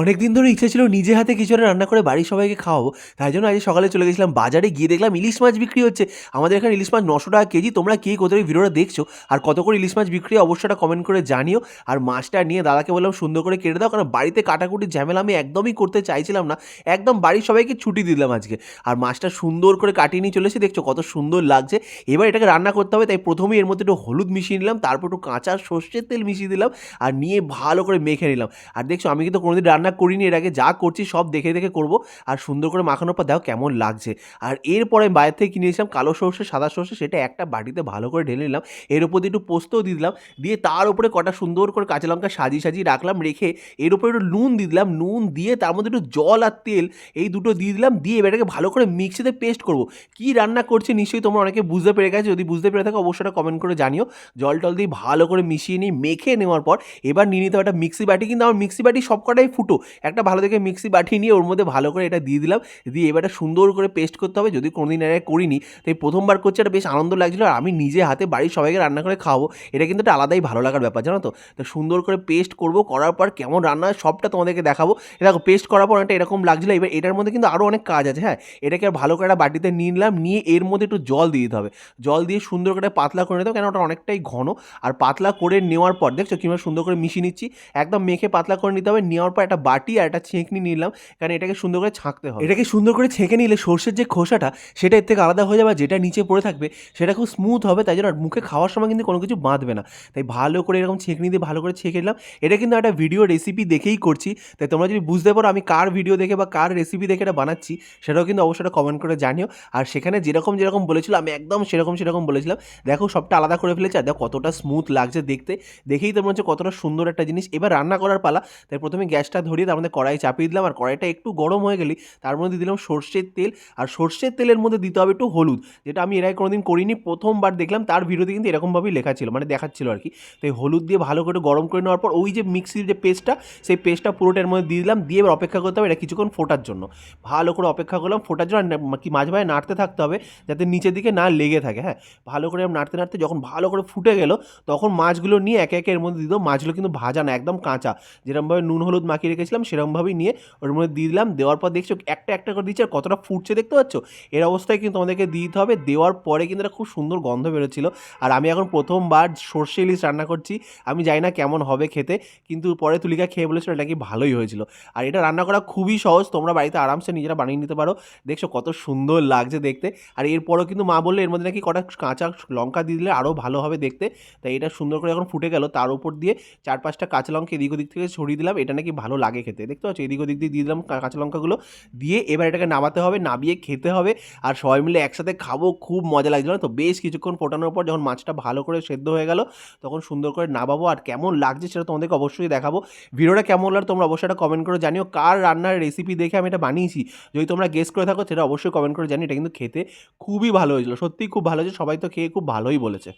অনেক দিন ধরে ইচ্ছা ছিল নিজে হাতে কিছু একটা রান্না করে বাড়ির সবাইকে খাওয়াবো। তাই জন্য আজ সকালে চলে গেছিলাম বাজারে, গিয়ে দেখলাম ইলিশ মাছ বিক্রি হচ্ছে। আমাদের এখানে ইলিশ মাছ নশো টাকা কেজি, তোমরা কে এই ভিডিওটা দেখছ? আর কত করে ইলিশ মাছ বিক্রি অবশ্যটা কমেন্ট করে জানিও। আর মাছটা নিয়ে দাদাকে বললাম, সুন্দর করে কেটে দাও, কারণ বাড়িতে কাটাকুটি ঝামেলা আমি একদমই করতে চাইছিলাম না। একদম বাড়ির সবাইকে ছুটি দিলাম আজকে। আর মাছটা সুন্দর করে কাটিয়ে নিয়ে চলেছি দেখছ কত সুন্দর লাগছে। এবার এটাকে রান্না করতে হবে, তাই প্রথমেই এর মধ্যে একটু হলুদ মিশিয়ে নিলাম, তারপর একটু কাঁচা সর্ষের তেল মিশিয়ে দিলাম, আর নিয়ে ভালো করে মেখে নিলাম। আর দেখছ, আমি কিন্তু কোনোদিন রান্না করিনি, এর আগে যা করছি সব দেখে দেখে করব। আর সুন্দর করে মাখানোর পর দেখো কেমন লাগছে। আর এরপরে বাইরে থেকে কিনে নিয়েছিলাম কালো সর্ষে, সাদা সর্ষে, সেটা একটা বাটিতে ভালো করে ঢেলে নিলাম। এর উপর দিয়ে একটু পোস্তও দিয়ে দিলাম। দিয়ে তার উপরে কটা সুন্দর করে কাঁচা লঙ্কা সাজিয়ে সাজিয়ে রাখলাম, রেখে এর উপরে একটু নুন দিয়ে দিলাম। নুন দিয়ে তার মধ্যে একটু জল আর তেল এই দুটো দিয়ে দিলাম। দিয়ে এবারটাকে ভালো করে মিক্সিতে পেস্ট করব। কি রান্না করছি নিশ্চয়ই তোমরা অনেকে বুঝতে পেরে গেছো। যদি বুঝতে পেরে থাকো অবশ্যই কমেন্ট করে জানিও। জল টল দিয়ে ভালো করে মিশিয়ে নিই মেখে নেওয়ার পর এবার নিয়ে নিতে হবে একটা মিক্সি বাটি। কিন্তু আমার মিক্সি বাটি সব কটাই ফুটো একটা ভালো দেখে মিক্সি বাটি নিয়ে ওর মধ্যে ভালো করে এটা দিয়ে দিলাম। দিয়ে এবার সুন্দর করে পেস্ট করতে হবে। যদি কোনোদিন এর আগে করিনি তাই প্রথমবার করছে এটা বেশ আনন্দ লাগছিল। আর আমি নিজে হাতে বাড়ির সবাইকে রান্না করে খাওয়াবো, এটা কিন্তু একটা আলাদাই ভালো লাগার ব্যাপার, জানো তো? তো সুন্দর করে পেস্ট করব, করার পর কেমন রান্না হয় সবটা তোমাদেরকে দেখাবো। দেখো পেস্ট করার পর অনেকটা এরকম লাগছিল। এবার এটার মধ্যে কিন্তু আরও অনেক কাজ আছে হ্যাঁ? এটাকে আর ভালো করে একটা বাটিতে নিয়ে নিলাম, নিয়ে এর মধ্যে একটু জল দিয়ে দিতে হবে। জল দিয়ে সুন্দর করে পাতলা করে নিতে হবে কেন ওটা অনেকটাই ঘন। আর পাতলা করে নেওয়ার পর, দেখছ কীভাবে সুন্দর করে মিশিয়ে নিচ্ছি? একদম মেখে পাতলা করে নিতে হবে। নেওয়ার পর একটা বাটি আর একটা ছেঁকনি নিলাম, কারণ এটাকে সুন্দর করে ছাঁকতে হবে। এটাকে সুন্দর করে ছেঁকে নিলে সর্ষের যে খোসাটা, সেটা এর থেকে আলাদা হয়ে যাবে, যেটা নিচে পড়ে থাকবে, সেটা খুব স্মুথ হবে, তাই জন্য মুখে খাওয়ার সময় কিন্তু কোনো কিছু বাঁধবে না। তাই ভালো করে এরকম ছেঁকনি দিয়ে ভালো করে ছেঁকে নিলাম। এটা কিন্তু একটা ভিডিও রেসিপি দেখেই করছি। তাই তোমরা যদি বুঝতে পারো আমি কার ভিডিও দেখে বা কার রেসিপি দেখে এটা বানাচ্ছি, সেটাও কিন্তু অবশ্যই কমেন্ট করে জানিও। আর সেখানে যেরকম যেরকম বলেছিল, আমি একদম সেরকম সেরকম বলেছিলাম। দেখো সবটা আলাদা করে ফেলেছে, আর দেখো কতটা স্মুথ লাগছে দেখতে। দেখেই তো মনে হচ্ছে কতটা সুন্দর একটা জিনিস। এবার রান্না করার পালা। তাই প্রথমে গ্যাসটা ধরিয়ে তার মধ্যে কড়াই চাপিয়ে দিলাম আর কড়াইটা একটু গরম হয়ে গেলে তার মধ্যে দিলাম সর্ষের তেল আর সর্ষের তেলের মধ্যে দিতে হবে একটু হলুদ, যেটা আমি এর আগে কোনোদিন করিনি, প্রথমবার দেখলাম, তার ভিডিওতে কিন্তু এরকমভাবেই লেখা ছিল মানে দেখাচ্ছিল আর কি। তো এই হলুদ দিয়ে ভালো করে গরম করে নেওয়ার পর ওই যে মিক্সির যে পেস্টটা, সেই পেস্টটা পুরোটার মধ্যে দিয়ে দিলাম, দিয়ে এবার অপেক্ষা করতে হবে এটা কিছুক্ষণ ফোটার জন্য। ভালো করে অপেক্ষা করলাম, ফোটার জন্য কি মাঝে মাঝে নাড়তে থাকতে হবে যাতে নিচের দিকে না লেগে থাকে হ্যাঁ। ভালো করে নাড়তে নাড়তে যখন ভালো করে ফুটে গেল, তখন মাছগুলো নিয়ে একে একে এর মধ্যে দেবো মাছগুলো কিন্তু ভাজা না, একদম কাঁচা যেরকমভাবে নুন হলুদ মাখিয়ে রেখেছিলাম সেরকমভাবেই নিয়ে ওর মধ্যে দিয়ে দিলাম। দেওয়ার পর দেখছ একটা একটা করে দিচ্ছে আর কতটা ফুটছে দেখতে পাচ্ছ? এর অবস্থায় কিন্তু আমাদেরকে দিতে হবে। দেওয়ার পরে কিন্তু এটা খুব সুন্দর গন্ধ বেরোচ্ছিল। আর আমি এখন প্রথমবার সর্ষে ইলিশ রান্না করছি। আমি জানি না কেমন হবে খেতে, কিন্তু পরে তুলিকা খেয়ে বলেছিল এটা কি ভালোই হয়েছিল। আর এটা রান্না করা খুবই সহজ। তোমরা বাড়িতে আরামসে নিজেরা বানিয়ে নিতে পারো। দেখছ কত সুন্দর লাগছে দেখতে। আর এরপরও কিন্তু মা বললে এর মধ্যে নাকি কটা কাঁচা লঙ্কা দিয়ে দিলে আরও ভালো হবে দেখতে। তাই এটা সুন্দর করে যখন ফুটে গেল। তার উপর দিয়ে চার পাঁচটা কাঁচা লঙ্কা এদিক ওদিক থেকে ছড়িয়ে দিলাম। এটা নাকি ভালো লাগে খেতে। দেখতে পাচ্ছ? এদিক ওদিক দিয়ে দিয়ে দিলাম কাঁচা লঙ্কাগুলো। দিয়ে এবার এটাকে নামাতে হবে, নামিয়ে খেতে হবে। আর সবাই মিলে একসাথে খাব, খুব মজা লাগছিল। তো বেশ কিছুক্ষণ ফোটানোর পর যখন মাছটা ভালো করে সেদ্ধ হয়ে গেল, তখন সুন্দর করে নামাবো। আর কেমন লাগছে সেটা তোমাদেরকে অবশ্যই দেখাবো। ভিডিওটা কেমন লাগল তোমরা অবশ্যই একটা কমেন্ট করে জানিও। কার রান্নার রেসিপি দেখে আমি এটা বানিয়েছি? যদি তোমরা গেস করে থাকো, সেটা অবশ্যই কমেন্ট করে জানি এটা কিন্তু খেতে খুবই ভালো হয়েছিল। সত্যিই খুব ভালো হয়েছে। সবাই তো খেয়ে খুব ভালোই বলেছে।